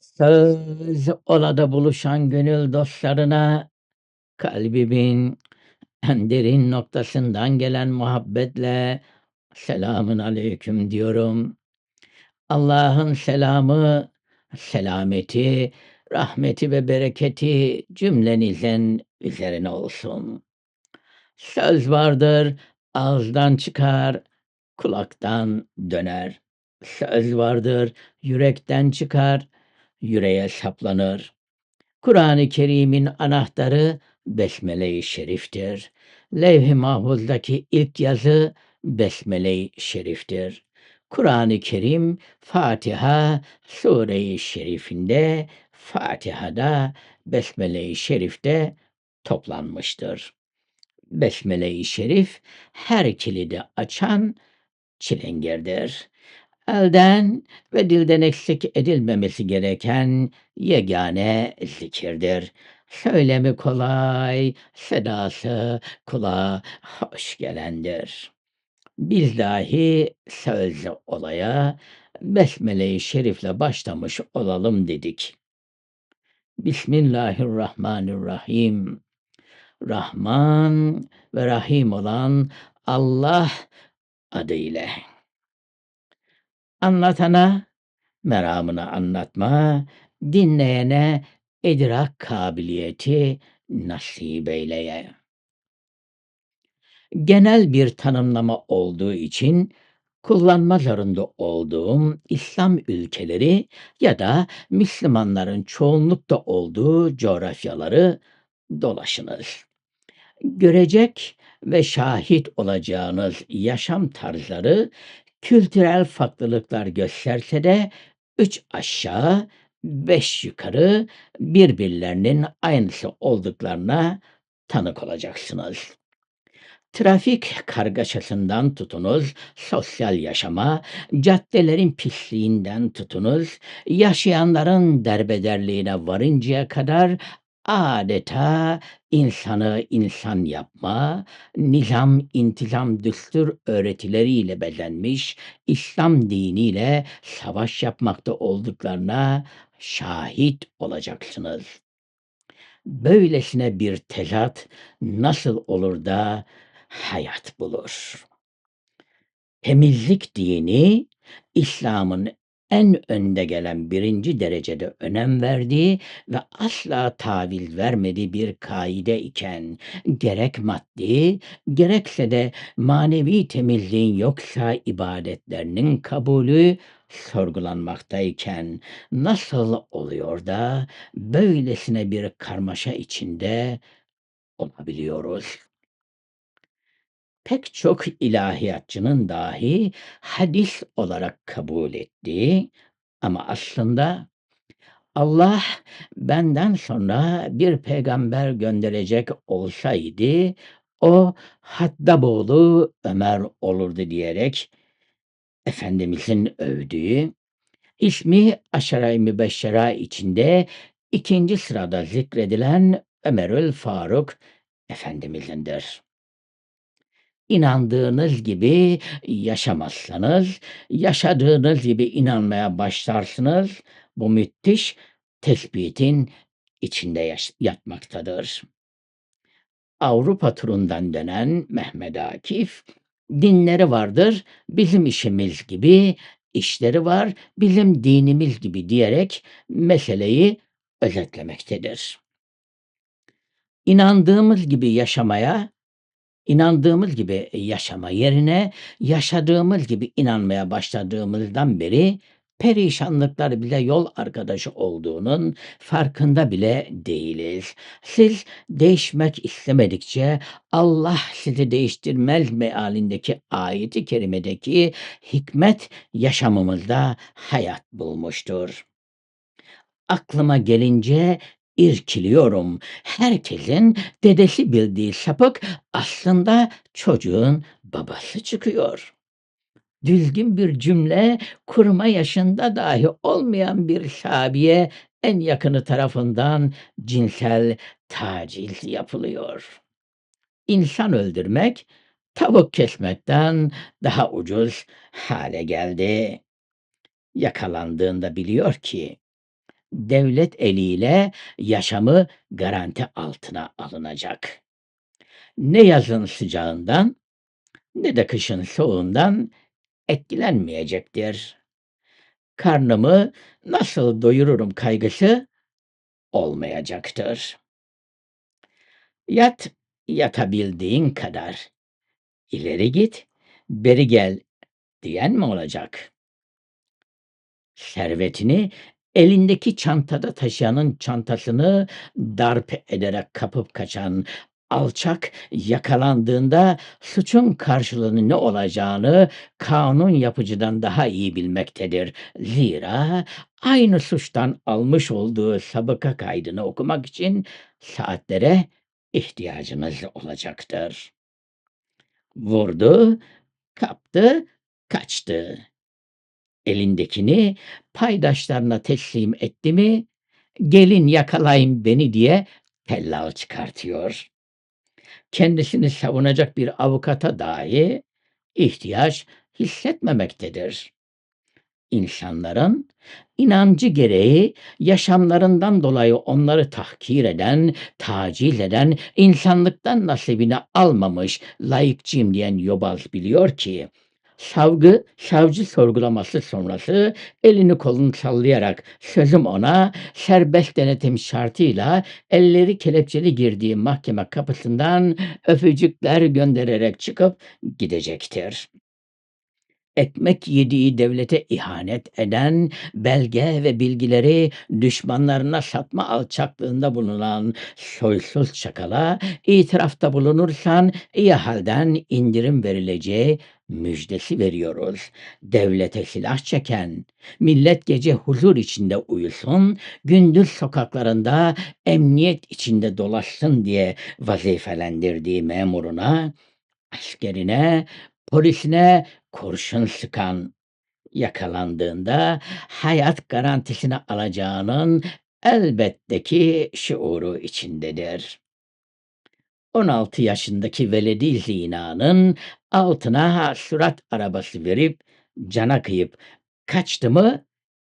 Söz olada buluşan gönül dostlarına kalbimin en derin noktasından gelen muhabbetle selamün aleyküm diyorum. Allah'ın selamı, selameti, rahmeti ve bereketi cümlenizin üzerine olsun. Söz vardır, ağızdan çıkar, kulaktan döner. Söz vardır, yürekten çıkar, yüreğe saplanır. Kur'an-ı Kerim'in anahtarı Besmele-i Şerif'tir. Levh-i Mahfuz'daki ilk yazı Besmele-i Şerif'tir. Kur'an-ı Kerim Fatiha Sure-i Şerif'inde Fatiha'da Besmele-i Şerif'te toplanmıştır. Besmele-i Şerif her kilidi açan çilengerdir. Elden ve dilden eksik edilmemesi gereken yegane zikirdir. Söylemi kolay, sedası kulağa hoş gelendir. Biz dahi sözlü olaya Besmele-i Şerif'le başlamış olalım dedik. Bismillahirrahmanirrahim. Rahman ve Rahim olan Allah adıyla. Anlatana meramını anlatma, dinleyene idrak kabiliyeti nasip eyleye. Genel bir tanımlama olduğu için kullanma zorunda olduğum İslam ülkeleri ya da Müslümanların çoğunlukta olduğu coğrafyaları dolaşınız. Görecek ve şahit olacağınız yaşam tarzları kültürel farklılıklar gösterse de üç aşağı beş yukarı birbirlerinin aynısı olduklarına tanık olacaksınız. Trafik kargaşasından tutunuz, sosyal yaşama, caddelerin pisliğinden tutunuz, yaşayanların derbederliğine varıncaya kadar adeta insanı insan yapma, nizam, intizam, düstur öğretileriyle bezenmiş İslam diniyle savaş yapmakta olduklarına şahit olacaksınız. Böylesine bir tezat nasıl olur da hayat bulur? Temizlik dini İslam'ın en önde gelen birinci derecede önem verdiği ve asla taviz vermediği bir kaide iken gerek maddi gerekse de manevi temizliğin yoksa ibadetlerinin kabulü sorgulanmaktayken nasıl oluyor da böylesine bir karmaşa içinde olabiliyoruz? Pek çok ilahiyatçının dahi hadis olarak kabul ettiği ama aslında Allah benden sonra bir peygamber gönderecek olsaydı o Hattaboğlu Ömer olurdu diyerek Efendimizin övdüğü ismi Aşara-i Mübeşşera içinde ikinci sırada zikredilen Ömerül Faruk Efendimiz'indir inandığınız gibi yaşamazsanız, yaşadığınız gibi inanmaya başlarsınız. Bu müthiş tespitin içinde yatmaktadır. Avrupa turundan dönen Mehmet Akif, dinleri vardır bizim işimiz gibi, işleri var bizim dinimiz gibi diyerek meseleyi özetlemektedir. İnandığımız gibi yaşamaya İnandığımız gibi yaşama yerine yaşadığımız gibi inanmaya başladığımızdan beri perişanlıklar bile yol arkadaşı olduğunun farkında bile değiliz. Siz değişmek istemedikçe Allah sizi değiştirmez mealindeki ayeti kerimedeki hikmet yaşamımızda hayat bulmuştur. Aklıma gelince irkiliyorum. Herkesin dedesi bildiği sapık aslında çocuğun babası çıkıyor. Düzgün bir cümle kurma yaşında dahi olmayan bir sahabiye en yakını tarafından cinsel taciz yapılıyor. İnsan öldürmek tavuk kesmekten daha ucuz hale geldi. Yakalandığında biliyor ki devlet eliyle yaşamı garanti altına alınacak. Ne yazın sıcağından ne de kışın soğuğundan etkilenmeyecektir. Karnımı nasıl doyururum kaygısı olmayacaktır. Yat yatabildiğin kadar. İleri git, beri gel diyen mi olacak? Servetini elindeki çantada taşıyanın çantasını darp ederek kapıp kaçan alçak yakalandığında suçun karşılığının ne olacağını kanun yapıcıdan daha iyi bilmektedir. Zira aynı suçtan almış olduğu sabıka kaydını okumak için saatlere ihtiyacınız olacaktır. Vurdu, kaptı, kaçtı. Elindekini paydaşlarına teslim etti mi, gelin yakalayın beni diye tellal çıkartıyor. Kendisini savunacak bir avukata dahi ihtiyaç hissetmemektedir. İnsanların inancı gereği yaşamlarından dolayı onları tahkir eden, taciz eden, insanlıktan nasibini almamış layıkçıyım diyen yobaz biliyor ki savgı, savcı sorgulaması sonrası elini kolunu sallayarak sözüm ona serbest denetim şartıyla elleri kelepçeli girdiği mahkeme kapısından öpücükler göndererek çıkıp gidecektir. Ekmek yediği devlete ihanet eden, belge ve bilgileri düşmanlarına satma alçaklığında bulunan soysuz çakala itirafta bulunursan iyi halden indirim verileceği müjdesi veriyoruz. Devlete silah çeken, millet gece huzur içinde uyusun, gündüz sokaklarında emniyet içinde dolaşsın diye vazifelendirdiği memuruna, askerine, polisine kurşun sıkan yakalandığında hayat garantisini alacağının elbette ki şuuru içindedir. 16 yaşındaki veledi zinanın altına surat arabası verip cana kıyıp kaçtı mı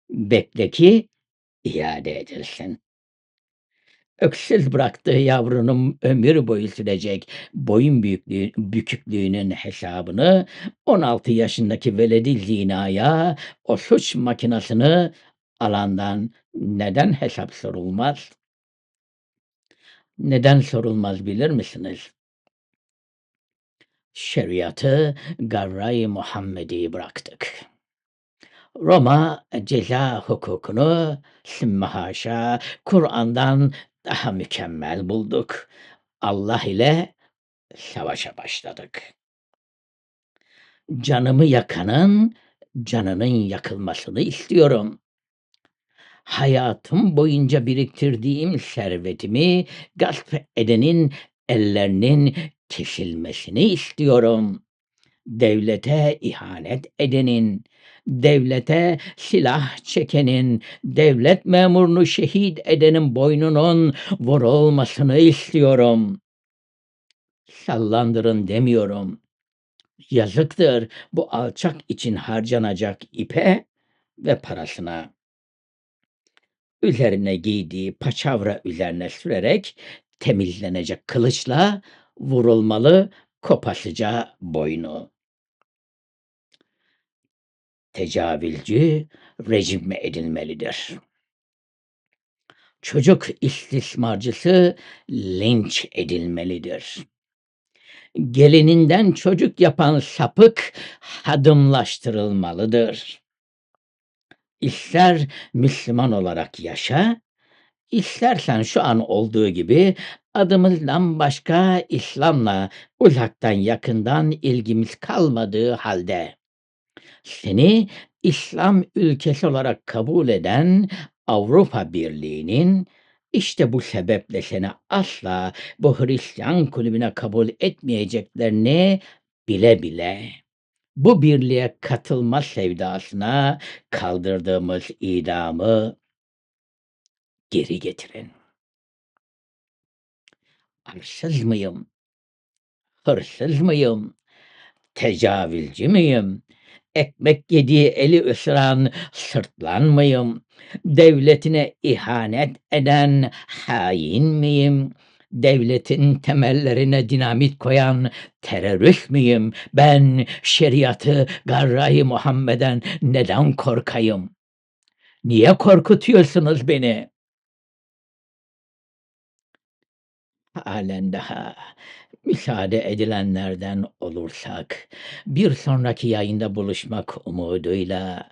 bekle ki iade edilsin. Öksüz bıraktığı yavrunun ömür boyu sürecek boyun büyüklüğü, büküklüğünün hesabını 16 yaşındaki veledi zinaya o suç makinasını alandan neden hesap sorulmaz? Neden sorulmaz bilir misiniz? Şeriatı Garra-i Muhammedi bıraktık. Roma ceza hukukunu sümme haşa Kur'an'dan daha mükemmel bulduk. Allah ile savaşa başladık. Canımı yakanın canının yakılmasını istiyorum. Hayatım boyunca biriktirdiğim servetimi gasp edenin ellerinin kesilmesini istiyorum. Devlete ihanet edenin, devlete silah çekenin, devlet memurunu şehit edenin boynunun vurulmasını istiyorum. Sallandırın demiyorum. Yazıktır bu alçak için harcanacak ipe ve parasına. Üzerine giydiği paçavra üzerine sürerek temizlenecek kılıçla vurulmalı kopasıca boynu tecavülcü rejime edilmelidir. Çocuk istismarcısı linç edilmelidir. Gelininden çocuk yapan sapık hadımlaştırılmalıdır. İster Müslüman olarak yaşa, istersen şu an olduğu gibi adımızdan başka İslam'la uzaktan yakından ilgimiz kalmadığı halde seni İslam ülkesi olarak kabul eden Avrupa Birliği'nin işte bu sebeple seni asla bu Hristiyan kulübüne kabul etmeyeceklerini bile bile bu birliğe katılma sevdasına kaldırdığımız idamı geri getirin. Arsız mıyım? Hırsız mıyım? Tecavülcü müyüm? Ekmek yediği eli ısıran sırtlan mıyım? Devletine ihanet eden hain miyim? Devletin temellerine dinamit koyan terörist miyim? Ben şeriatı Garra-i Muhammed'den neden korkayım? Niye korkutuyorsunuz beni? Hâlen daha müsaade edilenlerden olursak bir sonraki yayında buluşmak umuduyla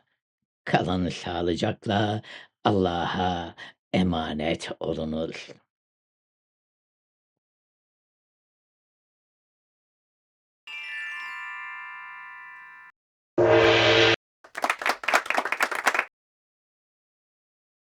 kalın sağlıcakla. Allah'a emanet olunuz.